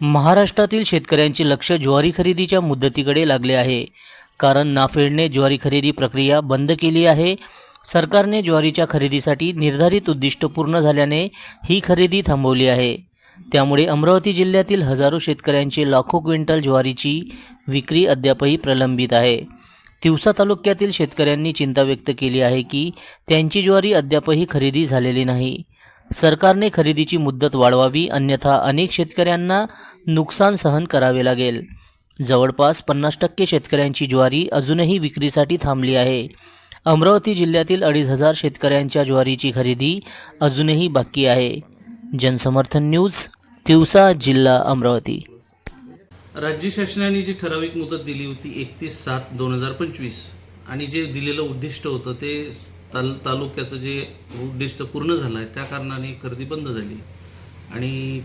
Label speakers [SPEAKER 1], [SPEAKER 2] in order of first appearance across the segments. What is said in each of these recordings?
[SPEAKER 1] महाराष्ट्रातील शेतकऱ्यांचे लक्ष ज्वारी खरेदीच्या मुदतीकडे लागले आहे. कारण नाफेडने ज्वारी खरेदी प्रक्रिया बंद केली आहे. सरकारने ज्वारीच्या खरेदीसाठी निर्धारित उद्दिष्ट पूर्ण झाल्याने ही खरेदी थांबवली आहे. त्यामुळे अमरावती जिल्ह्यातील हजारो शेतकऱ्यांचे लाखो क्विंटल ज्वारीची विक्री अद्यापही प्रलंबित आहे. तिवसा तालुक्यातील शेतकऱ्यांनी चिंता व्यक्त केली आहे की त्यांची ज्वारी अद्यापही खरेदी झालेली नाही. सरकारने खरेदीची मुदत वाढवावी अन्यथा अनेक शेतकऱ्यांना नुकसान सहन करावे लागेल. जवळपास पन्नास टक्के शेतकऱ्यांची ज्वारी अजूनही विक्रीसाठी थांबली आहे. अमरावती जिल्ह्यातील अडीच हजार शेतकऱ्यांच्या ज्वारीची खरेदी अजूनही बाकी आहे. जनसमर्थन न्यूज तिवसा जिल्हा अमरावती.
[SPEAKER 2] राज्य शासनाने जी ठराविक मुदत दिली होती एकतीस सात दोन हजार पंचवीस आणि जे दिलेलं उद्दिष्ट होतं ते ताल तालुक्याचं जे उद्दिष्ट पूर्ण झालं आहे त्या कारणाने खरेदी बंद झाली. आणि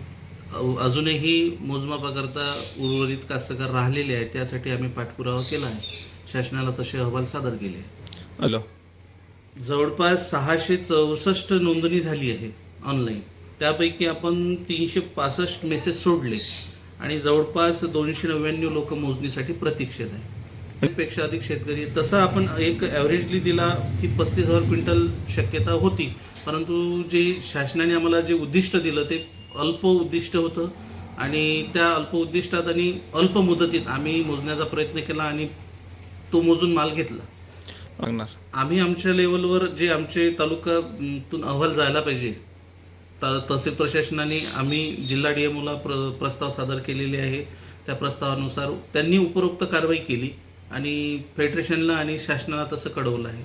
[SPEAKER 2] अजूनही मोजमापाकरता उर्वरित कास्तकार राहिलेले आहेत त्यासाठी आम्ही पाठपुरावा केला आहे. शासनाला तसे अहवाल सादर केले.
[SPEAKER 3] हॅलो.
[SPEAKER 2] जवळपास सहाशे चौसष्ट नोंदणी झाली आहे ऑनलाईन त्यापैकी आपण तीनशे पासष्ट मेसेज सोडले. आणि जवळपास दोनशे नव्याण्णव लोक मोजणीसाठी प्रतीक्षेत आहे पेक्षा अधिक शेतकरी तसं आपण एक ॲव्हरेजली दिला की पस्तीस हजार क्विंटल शक्यता होती. परंतु जे शासनाने आम्हाला जे उद्दिष्ट दिलं ते अल्प उद्दिष्ट होतं. आणि त्या अल्प उद्दिष्टात आणि अल्प मुदतीत आम्ही मोजण्याचा प्रयत्न केला आणि तो मोजून माल घेतला. आम्ही आमच्या लेवलवर जे आमचे तालुक्यातून अहवाल जायला पाहिजे तहसील प्रशासनाने आम्ही जिल्हा डी एमओला प्र प्रस्ताव सादर केलेले आहे. त्या प्रस्तावानुसार त्यांनी उपरोक्त कारवाई केली. आणि फेडरेशनला आणि शासनाला तसं कळवलं आहे.